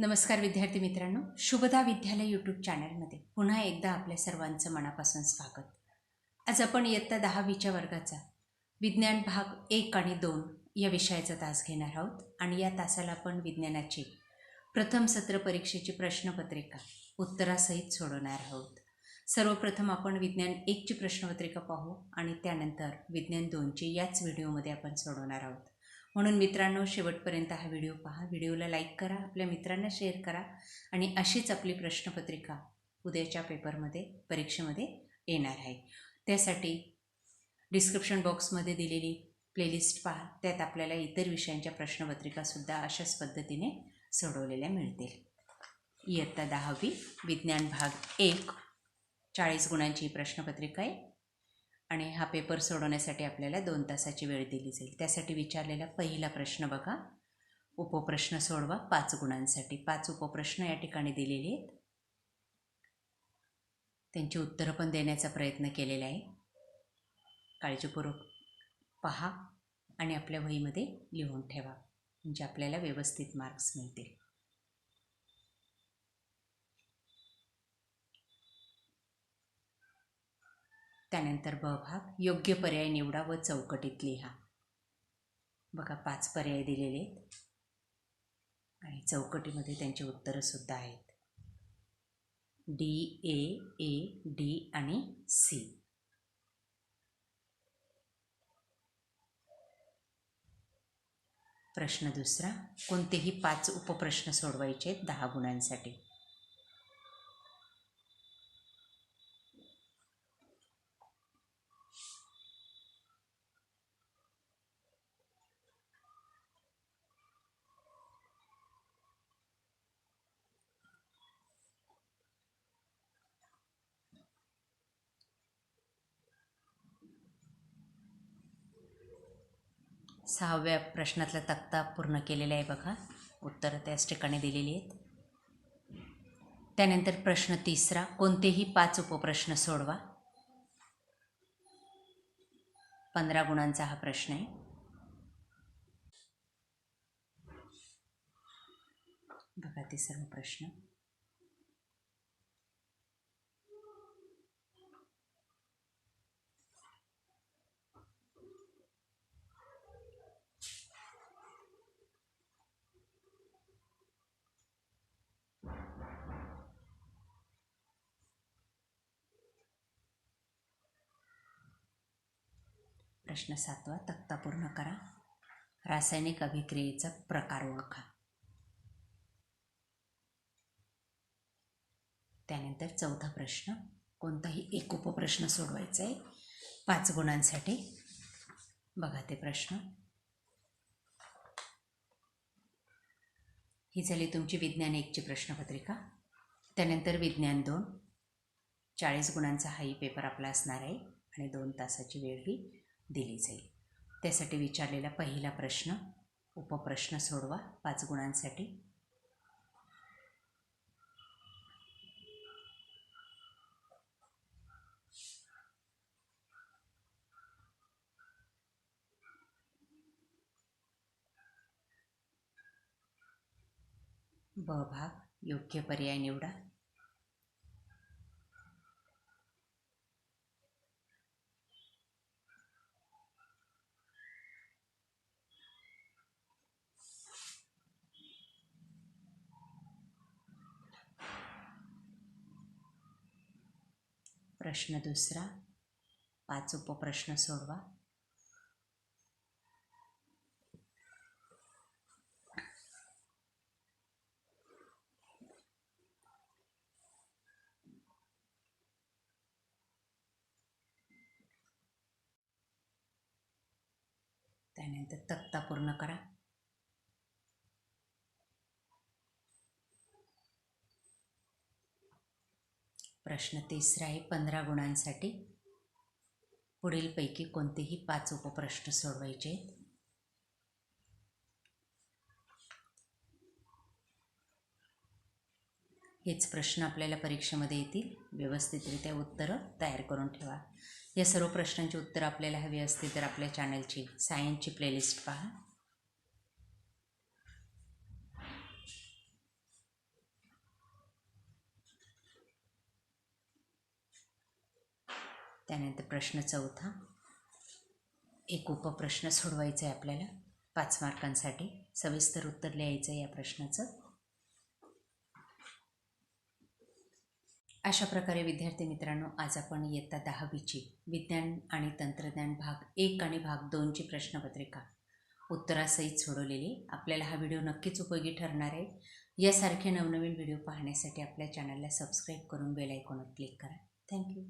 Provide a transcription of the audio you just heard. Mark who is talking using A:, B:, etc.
A: नमस्कार विद्यार्थी मित्रांनो शुभदा विद्यालय यूट्यूब चॅनलमध्ये पुन्हा एकदा आपल्या सर्वांचं मनापासून स्वागत. आज आपण इयत्ता दहावीच्या वर्गाचा विज्ञान भाग एक आणि दोन या विषयाचा तास घेणार आहोत आणि या तासाला आपण विज्ञानाची प्रथम सत्र परीक्षेची प्रश्नपत्रिका उत्तरासहित सोडवणार आहोत. सर्वप्रथम आपण विज्ञान एकची प्रश्नपत्रिका पाहू आणि त्यानंतर विज्ञान दोनची याच व्हिडिओमध्ये आपण सोडवणार आहोत. म्हणून मित्रांनो शेवटपर्यंत हा व्हिडिओ पहा. व्हिडिओला लाईक करा आपल्या मित्रांना शेअर करा आणि अशीच आपली प्रश्नपत्रिका उद्याच्या पेपरमध्ये परीक्षेमध्ये येणार आहे. त्यासाठी डिस्क्रिप्शन बॉक्समध्ये दिलेली प्लेलिस्ट पहा. त्यात आपल्याला इतर विषयांच्या प्रश्नपत्रिकासुद्धा अशाच पद्धतीने सोडवलेल्या मिळतील. इयत्ता दहावी विज्ञान भाग एक चाळीस गुणांची ही प्रश्नपत्रिका आहे. आणि हा पेपर सोडवण्यासाठी आपल्याला दोन तासाची वेळ दिली जाईल. त्यासाठी विचारलेला पहिला प्रश्न बघा. उपप्रश्न सोडवा पाच गुणांसाठी. पाच उपप्रश्न या ठिकाणी दिलेले आहेत. त्यांची उत्तरं पण देण्याचा प्रयत्न केलेला आहे. काळजीपूर्वक पहा आणि आपल्या वहीमध्ये लिहून ठेवा. म्हणजे आपल्याला व्यवस्थित मार्क्स मिळतील. त्यानंतर ब भाग योग्य पर्याय निवडा व चौकटीत लिहा. बघा पाच पर्याय दिलेले आहेत. आणि चौकटीमध्ये त्यांची उत्तरंसुद्धा आहेत. डी ए ए डी आणि सी. प्रश्न दुसरा कोणतेही पाच उपप्रश्न सोडवायचे आहेत दहा गुणांसाठी? सहाव्या प्रश्नातला तक्ता पूर्ण केलेला आहे बघा. उत्तरं त्याच ठिकाणी दिलेली आहेत. त्यानंतर प्रश्न तिसरा कोणतेही पाच उपप्रश्न सोडवा. पंधरा गुणांचा हा प्रश्न आहे. बघा ते सर्व प्रश्न. प्रश्न सातवा तक्ता पूर्ण करा. रासायनिक अभिक्रियेचा प्रकार ओळखा. त्यानंतर चौथा प्रश्न कोणताही एक उपप्रश्न सोडवायचा आहे पाच गुणांसाठी. बघा ते प्रश्न. ही झाली तुमची विज्ञान एकची प्रश्नपत्रिका. त्यानंतर विज्ञान दोन. चाळीस गुणांचा हाही पेपर आपला असणार आहे आणि दोन तासाची वेळ ही. दिली जाईल. त्यासाठी विचारलेला पहिला प्रश्न उपप्रश्न सोडवा पाच गुणांसाठी. ब भाग योग्य पर्याय निवडा. प्रश्न दुसरा. पाच उपप्रश्न सोडवा. त्यानंतर तक्ता पूर्ण करा. प्रश्न तिसरा आहे पंधरा गुणांसाठी. पुढीलपैकी कोणतेही पाच उपप्रश्न सोडवायचे आहेत. हेच प्रश्न आपल्याला परीक्षेमध्ये येतील. व्यवस्थितरित्या उत्तरं तयार करून ठेवा. या सर्व प्रश्नांची उत्तरं आपल्याला हवी असतील तर आपल्या चॅनलची सायन्सची प्लेलिस्ट पहा. त्यानंतर प्रश्न चौथा. एक उपप्रश्न सोडवायचा आहे आपल्याला. पाच मार्कांसाठी. सविस्तर उत्तर लिहायचं आहे या प्रश्नाचं. अशा प्रकारे विद्यार्थी मित्रांनो आज आपण इयत्ता दहावीची विज्ञान आणि तंत्रज्ञान भाग एक आणि भाग दोनची प्रश्नपत्रिका उत्तरासहित सोडवलेली. आपल्याला हा व्हिडिओ नक्कीच उपयोगी ठरणार आहे. यासारखे नवनवीन व्हिडिओ पाहण्यासाठी आपल्या चॅनलला सबस्क्राईब करून बेल आयकॉनवर क्लिक करा. थँक्यू